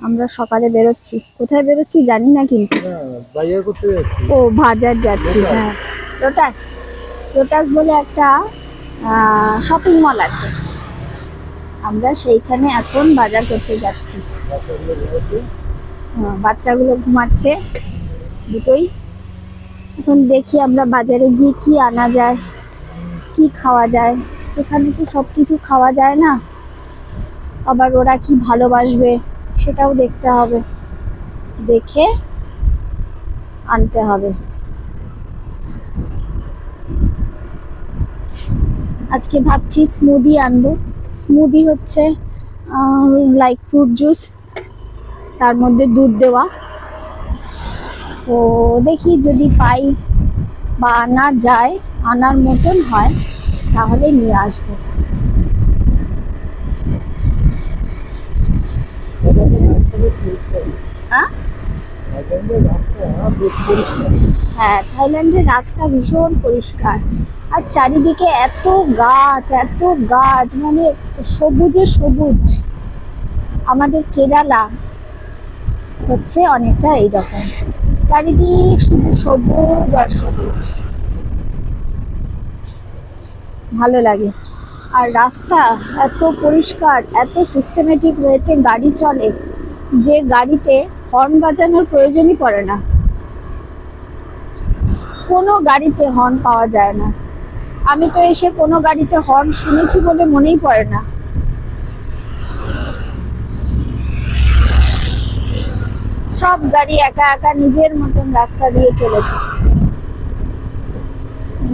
আমরা সকালে বেরোচ্ছি। কোথায় বেরোচ্ছি জানি না কিন্তু। ও বাজার যাচ্ছি হ্যাঁ। লোটাস লোটাস বলে একটা শপিং মল আছে। আমরা সেইখানে এখন বাজার করতে যাচ্ছি। বাচ্চাগুলো ঘুমাচ্ছে? দুটোই। এখন দেখি আমরা বাজারে গিয়ে কি আনা যায় কি খাওয়া যায়। এখানে তো সব কিছু খাওয়া যায় না। আবার ওরা কি ভালোবাসবে সেটাও দেখতে হবে। দেখে আনতে হবে। আজকে ভাবছি স্মুদি আনব। স্মুদি হচ্ছে লাইক ফ্রুট জুস তার মধ্যে দুধ দেওয়া। তো দেখি যদি পাই বা আনা যায়, আনার মতন হয়, তাহলে নিয়ে আসব। হ্যাঁ? হ্যাঁ থাইল্যান্ডের রাস্তা ভীষণ পরিষ্কার। আর চারিদিকে এত গাছ এত গাছ মানে সবুজে সবুজ। আমাদের কেরালা হচ্ছে অনেকটা এইরকম। চারিদিক শুধু সবুজ আর সবুজ। ভালো লাগে। আর রাস্তা এত পরিষ্কার, এত সিস্টেমেটিক ওয়েতে গাড়ি চলে। যে গাড়িতে হর্ন বাজানোর প্রয়োজনই পড়ে না। কোনো গাড়িতে হর্ন পাওয়া যায় না। আমি তো এসে কোনো গাড়িতে হর্ন শুনেছি বলে মনেই পড়ে না। সব গাড়ি একা একা নিজের মতন রাস্তা দিয়ে চলেছে।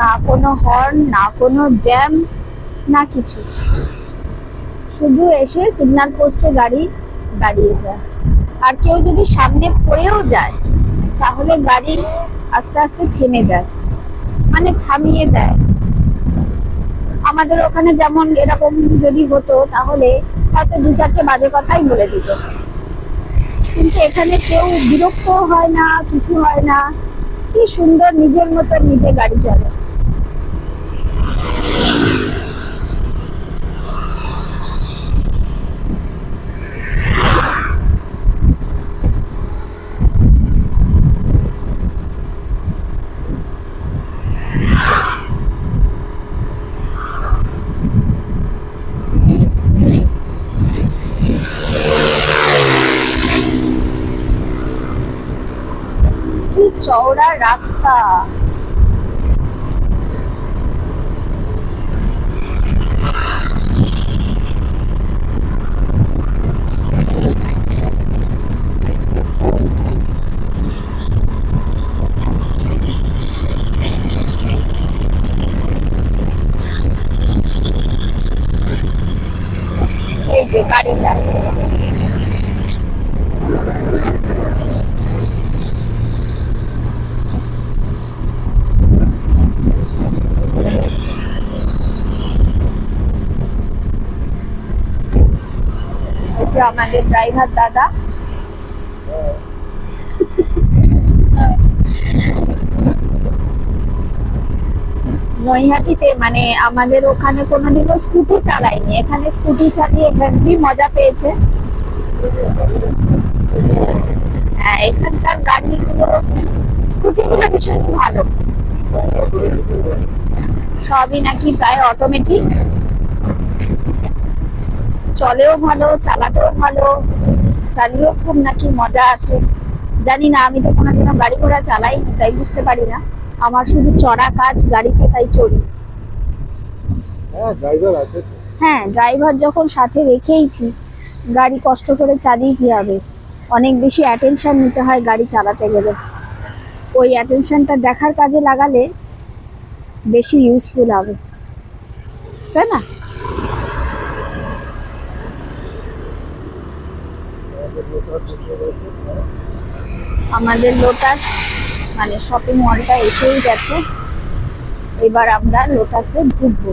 না কোনো হর্ন, না কোনো জ্যাম, না কিছু। শুধু এসে সিগন্যাল পোস্টে গাড়ি দাঁড়িয়ে যায়। আর কেউ যদি সামনে পড়েও যায়, তাহলে গাড়ি আস্তে আস্তে থেমে যায় মানে থামিয়ে দেয়। আমাদের ওখানে যেমন এরকম যদি হতো, তাহলে হয়তো দু চারটে বাজে কথাই বলে দিত। কিন্তু এখানে কেউ বিরক্ত হয় না, কিছু হয় না। কি সুন্দর নিজের মতো নিজে গাড়ি চলে কি চওড়া রাস্তা। এটা আমাদের ড্রাইভার দাদা। নৈহাটিতে মানে আমাদের ওখানে কোনোদিনও স্কুটি চালায়নি। এখানে স্কুটি চালিয়ে হেভি মজা পেয়েছে। হ্যাঁ এখানকার গাড়িগুলো, স্কুটিগুলো ভীষণ ভালো। সবই নাকি প্রায় অটোমেটিক চলেও ভালো চালাতেও ভালো চালিয়েও খুব নাকি মজা আছে। জানি না আমি তো কোনো কোনোদিনও গাড়ি ঘোড়া চালাই তাই বুঝতে পারি না। আমার শুধু চড়া কাজ গাড়িতে তাই চড়ি। হ্যাঁ ড্রাইভার হ্যাঁ ড্রাইভার যখন সাথে রেখেইছি গাড়ি কষ্ট করে চালিয়ে কি হবে? অনেক বেশি অ্যাটেনশন নিতে হয় গাড়ি চালাতে গেলে। ওই অ্যাটেনশনটা দেখার কাজে লাগালে বেশি ইউজফুল হবে। তাই না? আমাদের লোটাস মানে শপিং মলটা এসেই গেছে। এবার আমরা লোটাসে ঢুকবো।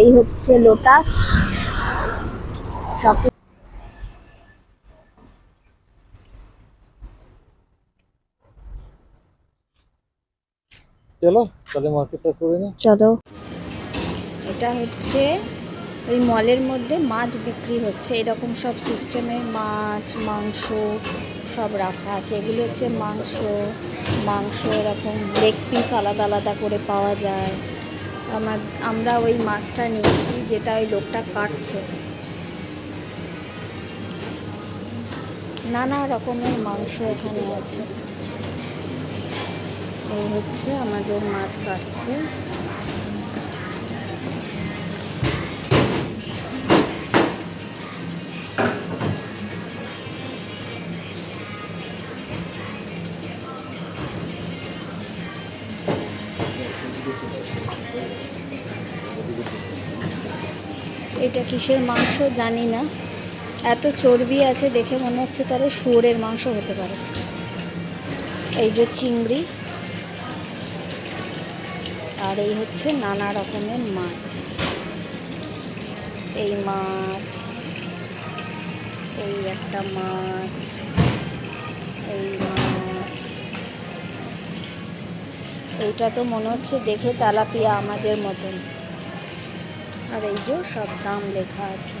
এই হচ্ছে লোটাস শপিং চলো তাহলে মার্কেটটা করে নি। চলো। এটা হচ্ছে ওই মলের মধ্যে মাছ বিক্রি হচ্ছে। এরকম সব সিস্টেমে মাছ মাংস সব রাখা আছে। এগুলো হচ্ছে মাংস মাংস এরকম লেগ পিস আলাদা আলাদা করে পাওয়া যায়। আমার আমরা ওই মাছটা নিয়েছি যেটা ওই লোকটা কাটছে। নানা রকমের মাংস এখানে আছে। এই হচ্ছে আমাদের মাছ কাটছে। এটা কিসের মাংস জানি না। এত চর্বি আছে দেখে মনে হচ্ছে তাহলে শুয়োরের মাংস হতে পারে। এই যে চিংড়ি। আর এই হচ্ছে নানা রকমের মাছ। এই মাছ, এই একটা মাছ, এই মাছ। এইটা তো মনে হচ্ছে দেখে তেলাপিয়া আমাদের মতন। আর এই যে সব দাম লেখা আছে।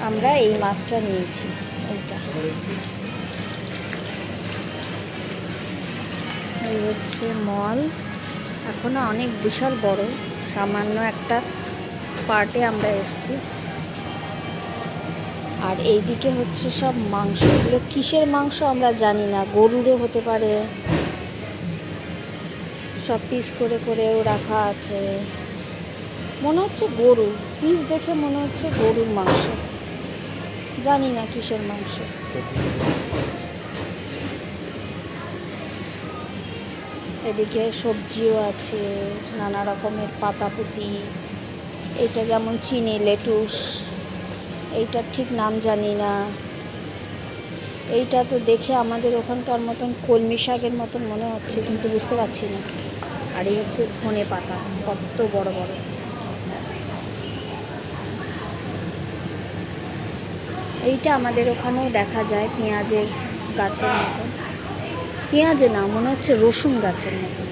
আমরা এই মাছটা নিয়েছি, এইটা। এই হচ্ছে মল। এখনও অনেক বিশাল বড়, সামান্য একটা পার্টে আমরা এসছি। আর এইদিকে হচ্ছে সব মাংস। এগুলো কিসের মাংস আমরা জানি না, গরুরও হতে পারে। সব পিস করে করেও রাখা আছে। মনে হচ্ছে গরুর পিস দেখে মনে হচ্ছে গরুর মাংস। জানি না কিসের মাংস। এদিকে সবজিও আছে, নানা রকমের পাতাপুতি এটা যেমন চিনি, লেটুস, এইটার ঠিক নাম জানি না। এইটা তো দেখে আমাদের ওখানকার মতন কলমি শাকের মতন মনে হচ্ছে, কিন্তু বুঝতে পারছি না। আর এই হচ্ছে ধনে পাতা, কত বড় বড়। এইটা আমাদের ওখানেও দেখা যায় পেঁয়াজের গাছের মতন। পেঁয়াজে না, মনে হচ্ছে রসুন গাছের মতো।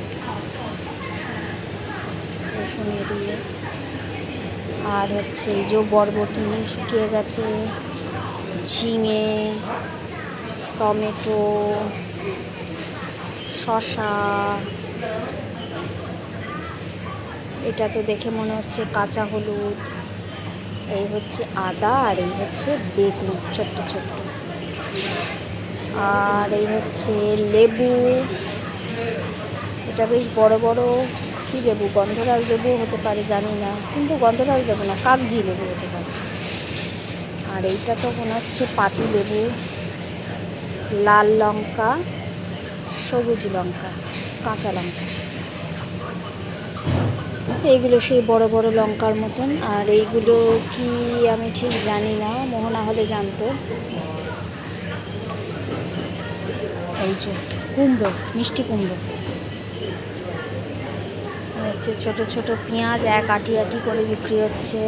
রসুন এরিয়ে আর হচ্ছে এই যে বরবটি শুকিয়ে গেছে, ঝিঙে, টমেটো শশা এটা তো দেখে মনে হচ্ছে কাঁচা হলুদ। এই হচ্ছে আদা আর এই হচ্ছে বেগুন, ছোট্ট ছোট্ট। আর এই হচ্ছে লেবু। এটা বেশ বড় বড়। কী লেবু? গন্ধরাজ লেবু হতে পারে, জানি না। কিন্তু গন্ধরাজ লেবু না, কাগজি লেবু হতে পারে। আর এইটা তো মনে হচ্ছে পাতি লেবু। লাল লঙ্কা, সবুজ লঙ্কা, কাঁচা লঙ্কা। এইগুলো সেই বড় বড় লঙ্কার মতন। আর এইগুলো কি আমি ঠিক জানি না, মোহনা হলে জানতো। এই যে কুমড়ো, মিষ্টি কুমড়ো। হচ্ছে ছোট ছোট পেঁয়াজ এক আটি আটি করে বিক্রি হচ্ছে।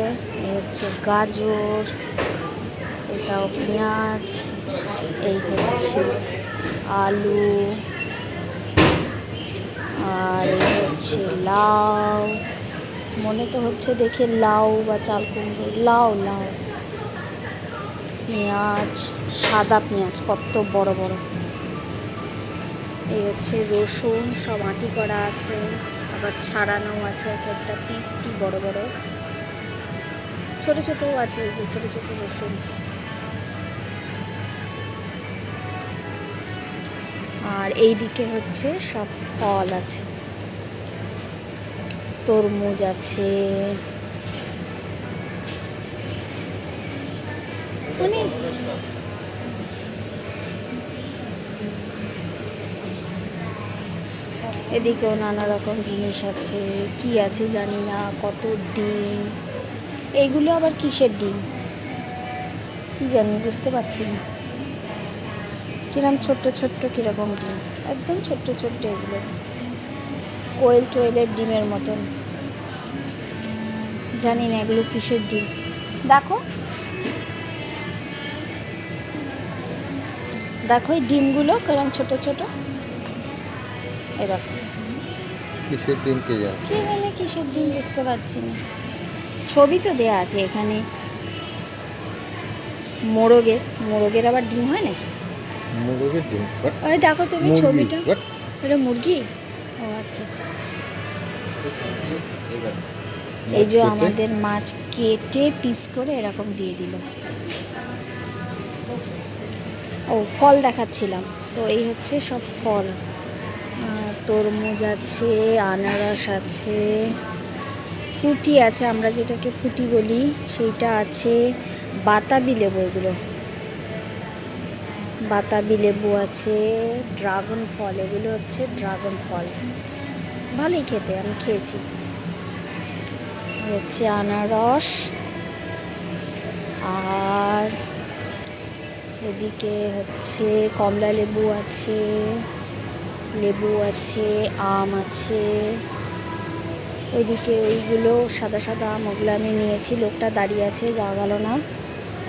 এই হচ্ছে গাজর, এটাও পেঁয়াজ, এই হচ্ছে আলু, আর এই হচ্ছে লাউ। মনে তো হচ্ছে দেখে লাউ বা চাল কুমড়ো, লাউ লাউ। পেঁয়াজ, সাদা পেঁয়াজ, কত বড় বড়। এই হচ্ছে রসুন, সব আঁটি করা আছে, আবার ছাড়ানো আছে এক একটা পিস কি বড় বড়। ছোট ছোটও আছে যে ছোট ছোট রসুন। আর এইদিকে হচ্ছে সব ফল আছে। তরমুজ আছে। মানে এদিকেও নানা রকম জিনিস আছে, কি আছে জানি না, কত ডিম এইগুলো আবার কিসের ডিম? কি জানি, বুঝতে পারছি না। কিরম ছোট্ট ছোট্ট কীরকম ডিম? একদম ছোট্ট ছোট্ট এগুলো। কোয়েল টোয়েলের ডিমের মতন। জানি না এগুলো কিসের ডিম। দেখো। দেখো এই ডিমগুলো কিরম ছোট ছোট। এরকম। কিসের ডিম কে জানে? কি জানে কিসের ডিম বুঝতে পারছি না। ছবি তো দেয়া আছে এখানে। মোরগের মোরগের আবার ডিম হয় নাকি? মুরগির ডিম ওই দেখো তুমি ছবিটা। এটা মুরগি? ও আচ্ছা। এই যে আমাদের মাছ কেটে পিস করে এরকম দিয়ে দিল। ও ফল দেখাচ্ছিলাম। তো এই হচ্ছে সব ফল। তরমুজ আছে, আনারস আছে, ফুটি আছে, আমরা যেটাকে ফুটি বলি, সেইটা আছে, বাতাবি লেবু এগুলো। বাতাবি লেবু আছে, ড্রাগন ফল, এগুলো হচ্ছে ড্রাগন ফল। ভালোই খেতে, আমি খেয়েছি। হচ্ছে আনারস, আর এদিকে হচ্ছে কমলা লেবু আছে। লেবু আছে, আম আছে। ওইদিকে ওইগুলো সাদা সাদা আম ওগুলো আমি নিয়েছি, লোকটা দাঁড়িয়ে আছে যাওয়া গেল না।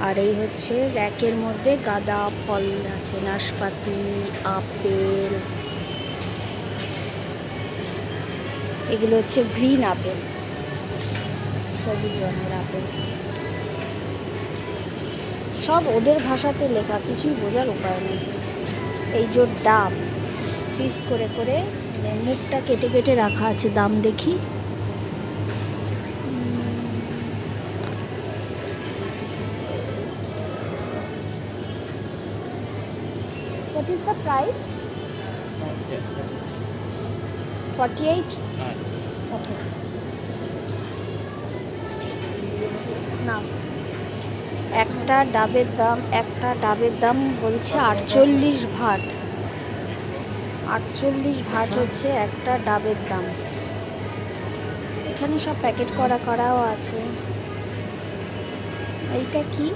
আর এই হচ্ছে র্যাকের মধ্যে গাদা ফল আছে, নাশপাতি, আপেল। এগুলো হচ্ছে গ্রিন আপেল, সবুজ রঙের আপেল। সব ওদের ভাষাতে লেখা, কিছুই বোঝার উপায় নেই। এই যে ডাব পিস করে করে মানে মুখটা কেটে কেটে রাখা আছে দাম দেখি What is the price? 48? Okay. না একটা ডাবের দাম, একটা ডাবের দাম বলছে আটচল্লিশ ভাট আটচল্লিশ ভাট হচ্ছে একটা ডাবের দাম। এখানে সব প্যাকেট করা করাও আছে। এইটা কি?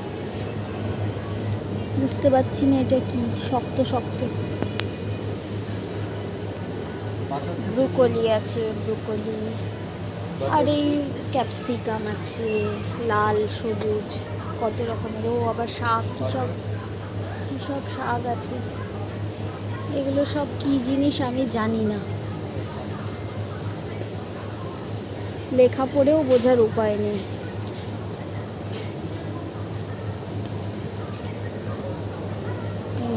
বুঝতে পারছি না এটা কি, শক্ত শক্ত। ব্রুকলি আছে, ব্রুকলি। আর এই ক্যাপসিকাম আছে, লাল, সবুজ, কত রকমের। ও আবার শাক, কী সব কী সব শাক আছে। এগুলো সব কি জিনিস আমি জানি না। লেখা পড়েও বোঝার উপায় নেই।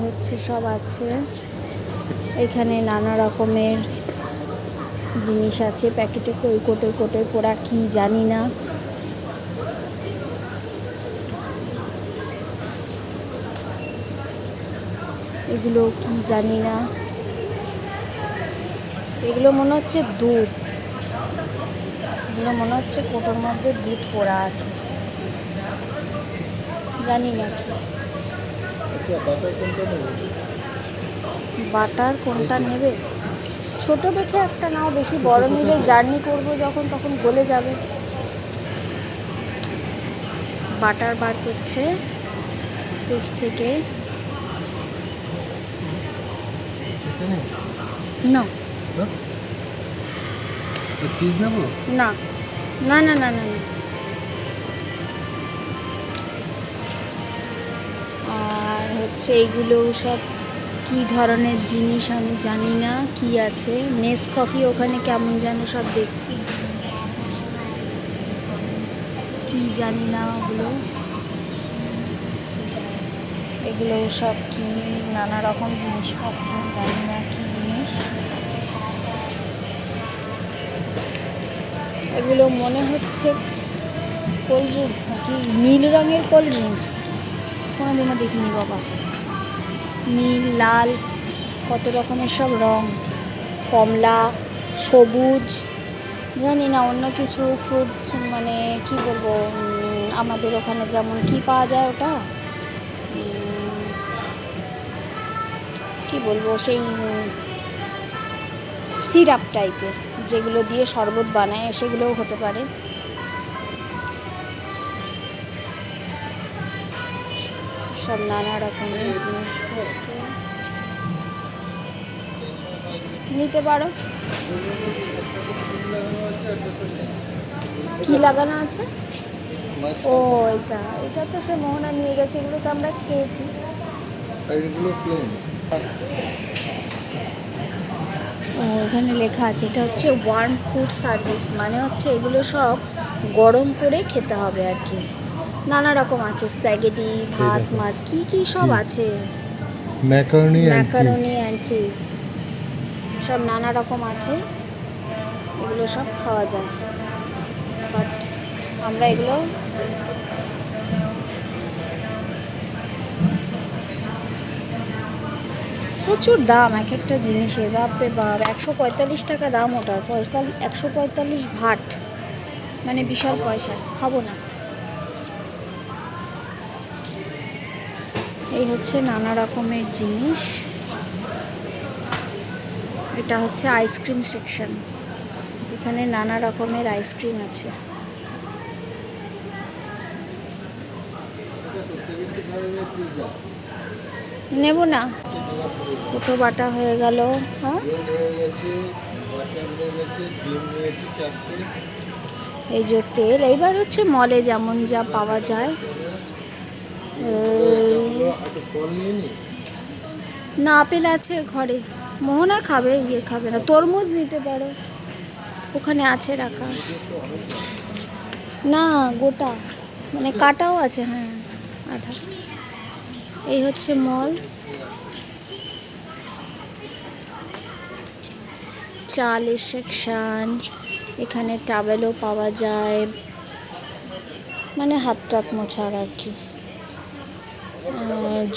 হচ্ছে সব আছে। এখানে নানা রকমের জিনিস আছে, প্যাকেটে কই কোটে কোটে পোড়া কি জানি না। এগুলো জানি না। এগুলো মনে হচ্ছে দুধ। এগুলো মনে হচ্ছে কোটোর মধ্যে দুধ পড়া আছে। জানি না কি। আচ্ছা বাটার কোনটা নেবে? বাটার কোনটা নেবে? ছোট দেখে একটা নাও বেশি বড় নিলে জার্নি করব যখন তখন গলে যাবে। বাটার বার করছে। ফ্রিজ থেকে এখানে না। চিজ নেব? না। না না না না না। আর হচ্ছে এইগুলো সব কি ধরনের জিনিস আমি জানি না কি আছে? নেস কফি ওখানে কেমন যেন সব দেখছি। কি জানি না ওগুলো। এগুলো সব কি নানা রকম জিনিসপত্র, জানি না কি জিনিস। এগুলো মনে হচ্ছে কোল্ড ড্রিঙ্কস নাকি? নীল রঙের কোল্ড ড্রিঙ্কস কোনোদিনও দেখিনি বাবা। নীল, লাল, কত রকমের সব রং। কমলা, সবুজ, জানি না, অন্য কিছু ফ্রুট মানে কি বলব আমাদের ওখানে যেমন কি পাওয়া যায় ওটা? কি বলব, সেই সিরাপ টাইপের যেগুলো দিয়ে শরবত বানায়, সেগুলোও হতে পারে। সব নানা রকমের জিনিসপত্র। নিতে পারো। কি লাগানো আছে? ও, এটা এটা তো সে মোহনা নিয়ে গেছে, এগুলো তো আমরা খেয়েছি। এগুলো প্লেন এখানে লেখা আছে এটা হচ্ছে ওয়ার্ম ফুড সার্ভিস মানে হচ্ছে এগুলো সব গরম করে খেতে হবে আর কি। নানা রকম আছে স্প্যাগেটি ভাত মাছ কি কি সব আছে। Macaroni macaroni and cheese. সব নানা রকম আছে এগুলো সব খাওয়া যায়। বাট আমরা এগুলো প্রচুর দাম, এক একটা জিনিসের বাপরে বাপ, একশো পঁয়তাল্লিশ টাকা দাম ওটার পয়সা একশো পঁয়তাল্লিশ ভাট মানে বিশাল পয়সা, খাব না। এই হচ্ছে নানা রকমের জিনিস। এটা হচ্ছে আইসক্রিম সেকশন। এখানে নানা রকমের আইসক্রিম আছে। নেব না। ফুটো বাটা হয়ে গেল হ্যাঁ? এই যে তেল এইবার হচ্ছে মলে যেমন যা পাওয়া যায়। না আপেল আছে ঘরে। মোহনা খাবে ইয়ে খাবে না তরমুজ নিতে পারো। ওখানে আছে রাখা। না গোটা। মানে কাটাও আছে হ্যাঁ আধা। এই হচ্ছে মল। চালের সেকশন এখানে টাবেলও পাওয়া যায়। মানে হাত টাত মোছার আর কি।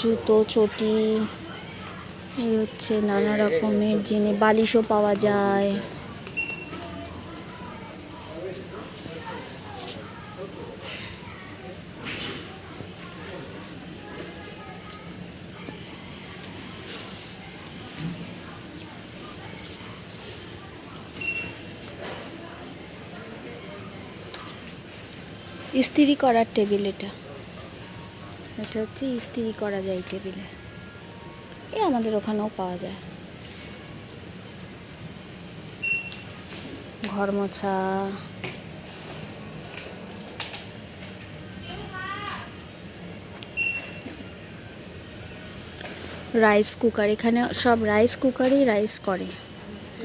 জুতো, চটি, এই হচ্ছে নানা রকমের জিনিস। বালিশও পাওয়া যায়। ইস্ত্রি করার টেবিল এটা। এটা হচ্ছে ইস্ত্রি করা যায় টেবিলে। এ আমাদের ওখানেও পাওয়া যায়। ঘর মোছা। রাইস কুকার, এখানে সব রাইস কুকারই রাইস করে।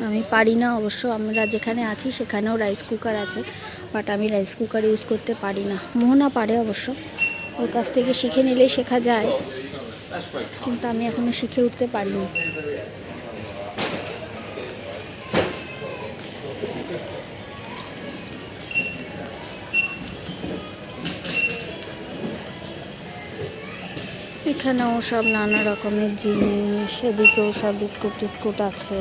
আমি পারি না অবশ্য, আমরা যেখানে আছি সেখানেও রাইস কুকার আছে। বাট আমি রাইস কুকার ইউজ করতে পারি না। মোহনা পারে অবশ্য। ওর কাছ থেকে শিখে নিলেই শেখা যায়। কিন্তু আমি এখনও শিখে উঠতে পারিনি। এখানেও সব নানা রকমের জিনিস। এদিকেও সব বিস্কুট টিস্কুট আছে।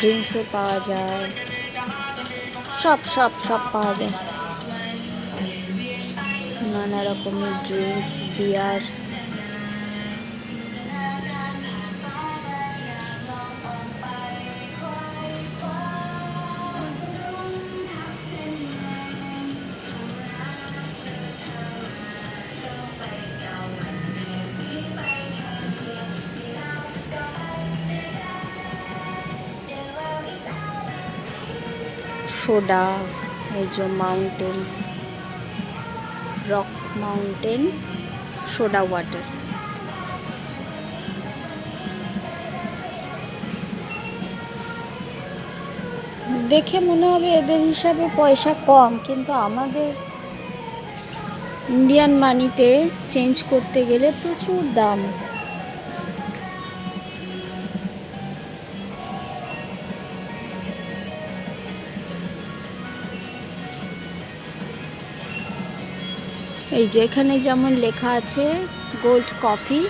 ড্রিঙ্কসও পাওয়া যায়। সব সব সব পাওয়া যায়। নানা রকমের ড্রিঙ্কস বিয়ার সোডা এই যে mountain rock mountain soda water দেখে মনে হবে এদের হিসাবে পয়সা কম, কিন্তু আমাদের ইন্ডিয়ান মানিতে চেঞ্জ করতে গেলে প্রচুর দাম। এই যে এখানে যেমন লেখা আছে গোল্ড কফি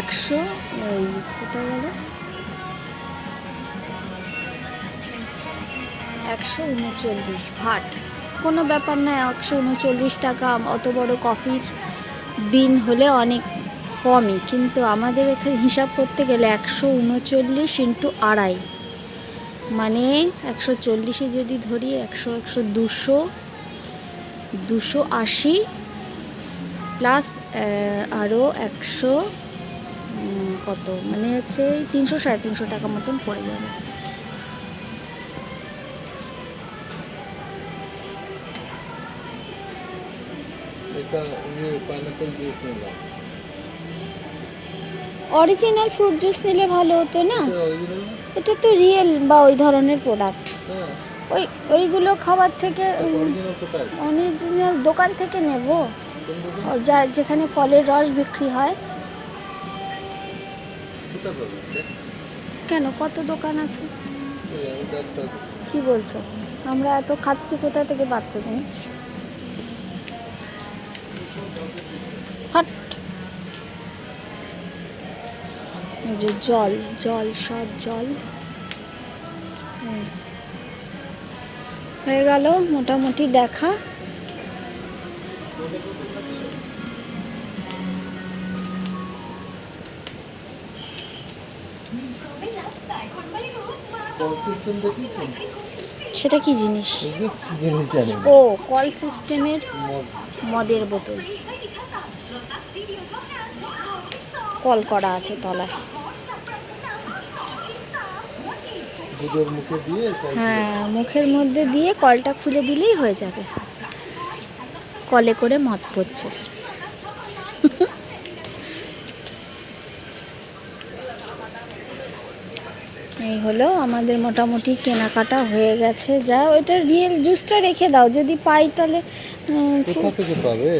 একশো, এই কোথায় গেল? একশো উনচল্লিশ ভাট। কোনো ব্যাপার না, একশো উনচল্লিশ টাকা, অত বড় কফির বিন হলে অনেক কমই। কিন্তু আমাদের এখানে হিসাব করতে গেলে একশো উনচল্লিশ ইন্টু আড়াই। মানে একশো চল্লিশে যদি ধরি, একশো একশো দুশো দুশো আশি প্লাস আরও একশো কত? মানে হচ্ছে তিনশো সাড়ে তিনশো টাকা মতন পড়ে যাবে। অরিজিনাল ফ্রুট জুস নিলে। ভালো হতো না? এটা তো রিয়েল বা ওই ধরনের প্রোডাক্ট হ্যাঁ। ওই ওইগুলো খাবার থেকে অরিজিনাল দোকান থেকে নেব। যা যেখানে ফলের রস বিক্রি হয়। কেন? কত দোকান আছে? কি বলছো? আমরা এত খাচ্ছি কোথা থেকে পাচ্ছ তুমি? হট। যে জল জল সব জল। হয়ে গেল মোটামুটি দেখা। কল সিস্টেম দেখিয়েছেন সেটা কি জিনিস? ও কল সিস্টেমের মদের বোতল। কল করা আছে তলায়। মুখে দিয়ে হ্যাঁ মুখের মধ্যে দিয়ে কলটা খুলে দিলেই হয়ে যাবে। কলে করে মদ পড়ছে এই হলো আমাদের মোটামুটি কেনাকাটা হয়ে গেছে। যা ওইটা রিয়েল জুসটা রেখে দাও। যদি পাই তাহলে কোথা থেকে পাবে?